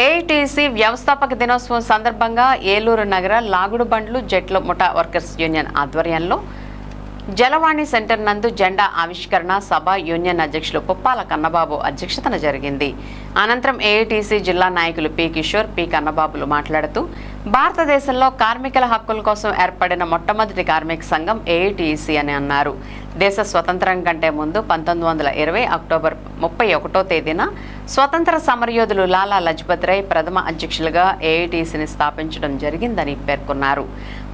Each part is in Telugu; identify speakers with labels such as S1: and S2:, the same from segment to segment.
S1: ఏఐటీసీ వ్యవస్థాపక దినోత్సవం సందర్భంగా ఏలూరు నగర లాగుడు బండ్లు జెట్ల ముఠా వర్కర్స్ యూనియన్ ఆధ్వర్యంలో జలవాణి సెంటర్ నందు జెండా ఆవిష్కరణ సభ యూనియన్ అధ్యక్షులు పుప్పాల కన్నబాబు అధ్యక్షతన జరిగింది. అనంతరం ఏఐటీసీ జిల్లా నాయకులు పి కిషోర్ పి కన్నబాబులు మాట్లాడుతూ భారతదేశంలో కార్మికుల హక్కుల కోసం ఏర్పడిన మొట్టమొదటి కార్మిక సంఘం ఏఐటీసీ అని అన్నారు. దేశ స్వతంత్రం కంటే ముందు పంతొమ్మిది వందల ఇరవై అక్టోబర్ ముప్పై ఒకటో తేదీన స్వతంత్ర సమరయోధులు లాలా లజపత్ రాయ్ ప్రథమ అధ్యక్షులుగా ఏఐటీసీని స్థాపించడం జరిగిందని పేర్కొన్నారు.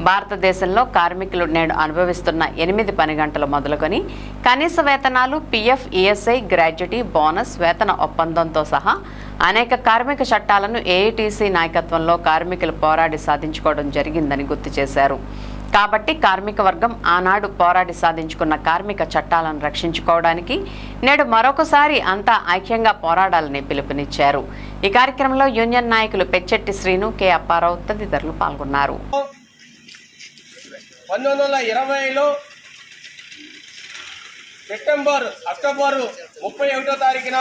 S1: భారతదేశంలో కార్మికులు నేడు అనుభవిస్తున్న ఎనిమిది పని గంటలు మొదలుకొని కనీస వేతనాలు పీఎఫ్ ఈఎస్ఐ గ్రాడ్యుటీ బోనస్ వేతన ఒప్పందంతో సహా అనేక కార్మిక చట్టాలను ఏఐటీసీ నాయకత్వంలో కార్మికులు పోరాడి సాధించుకోవడం జరిగిందని గుర్తు చేశారు. కాబట్టి కార్మిక వర్గం ఆనాడు పోరాడి సాధించుకున్న కార్మిక చట్టాలను రక్షించుకోవడానికి నేడు మరొకసారి అంతా ఐక్యంగా పోరాడాలని పిలుపునిచ్చారు. ఈ కార్యక్రమంలో యూనియన్ నాయకులు పెచ్చెట్టి శ్రీను కె అప్పారావు తదితరులు పాల్గొన్నారు.
S2: పంతొమ్మిది వందల ఇరవైలో సెప్టెంబర్ అక్టోబర్ ముప్పై ఒకటో తారీఖున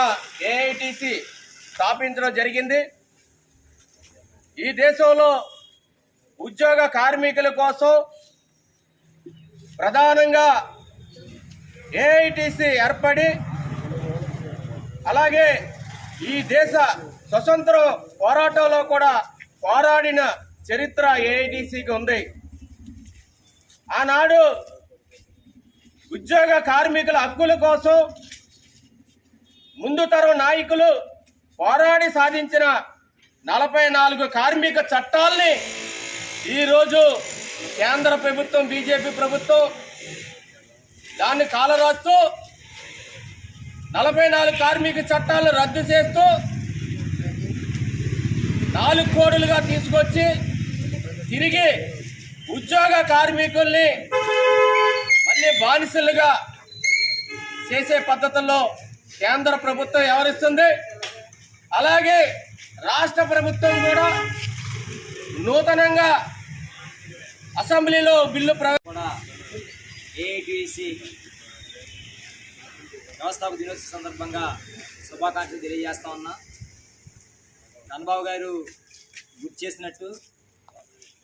S2: ఏఐటిసి స్థాపించడం జరిగింది. ఈ దేశంలో ఉద్యోగ కార్మికుల కోసం ప్రధానంగా ఏఐటిసి ఏర్పడి అలాగే ఈ దేశ స్వతంత్ర పోరాటంలో కూడా పోరాడిన చరిత్ర ఏఐటిసికి ఉంది. ఆనాడు ఉద్యోగ కార్మికుల హక్కుల కోసం ముందు తరం నాయకులు పోరాడి సాధించిన నలభై నాలుగు కార్మిక చట్టాల్ని ఈరోజు కేంద్ర ప్రభుత్వం బీజేపీ ప్రభుత్వం దాన్ని కాలరాస్తూ నలభై నాలుగు కార్మిక చట్టాలను రద్దు చేస్తూ నాలుగు కోడులుగా తీసుకొచ్చి తిరిగి ఉద్యోగ కార్మికుల్ని మళ్ళీ బానిసలుగా చేసే పద్ధతుల్లో కేంద్ర ప్రభుత్వం వ్యవహరిస్తుంది అలాగే రాష్ట్ర ప్రభుత్వం కూడా నూతనంగా అసెంబ్లీలో బిల్లు
S3: కూడా ఏఐటిసి వ్యవస్థాపక దినోత్సవ సందర్భంగా శుభాకాంక్షలు తెలియజేస్తా ఉన్నా. ధనబాబు గారు గుర్తు చేసినట్టు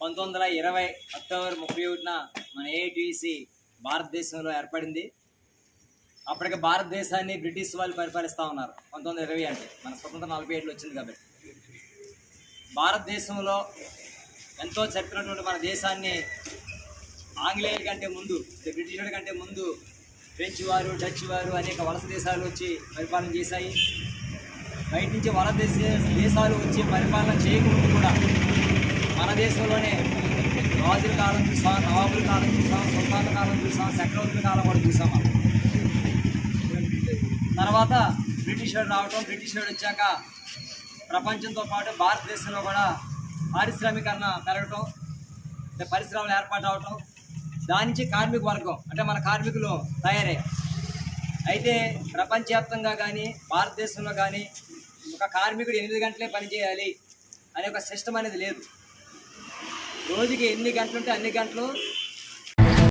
S3: పంతొమ్మిది వందల ఇరవై అక్టోబర్ ముప్పై ఒకటిన మన ఏఐటిసి భారతదేశంలో ఏర్పడింది. అప్పటికి భారతదేశాన్ని బ్రిటిష్ వాళ్ళు పరిపాలిస్తూ ఉన్నారు. పంతొమ్మిది వందల ఇరవై అంటే. మన స్వతంత్రం నలభై ఏడులో వచ్చింది కాబట్టి. భారతదేశంలో ఎంతో చరిత్రటువంటి మన దేశాన్ని ఆంగ్లేయుల కంటే ముందు బ్రిటిషుల కంటే ముందు ఫ్రెంచ్ వారు డచ్ వారు అనేక వలస దేశాలు వచ్చి పరిపాలన చేశాయి. బయట నుంచి వలస దేశ దేశాలు వచ్చి పరిపాలన చేయకముందు కూడా మన దేశంలోనే రాజుల కాలం చూసాం నవాబుల కాలం చూసాం సుల్తాన్ల కాలం చూసాం చక్రవర్తుల కాలం కూడా చూసాం తర్వాత బ్రిటిషర్ రావటం బ్రిటిష్ వచ్చాక ప్రపంచంతో పాటు భారతదేశంలో కూడా పారిశ్రామికరణ పెరగటం అంటే పరిశ్రమలు ఏర్పాటు అవటం దాని నుంచి కార్మిక వర్గం అంటే మన కార్మికులు తయారయ్యారు. అయితే ప్రపంచవ్యాప్తంగా కానీ భారతదేశంలో కానీ ఒక కార్మికుడు ఎనిమిది గంటలే పనిచేయాలి అనే ఒక సిస్టమ్ అనేది లేదు. రోజుకి ఎన్ని గంటలు ఉంటే అన్ని గంటలు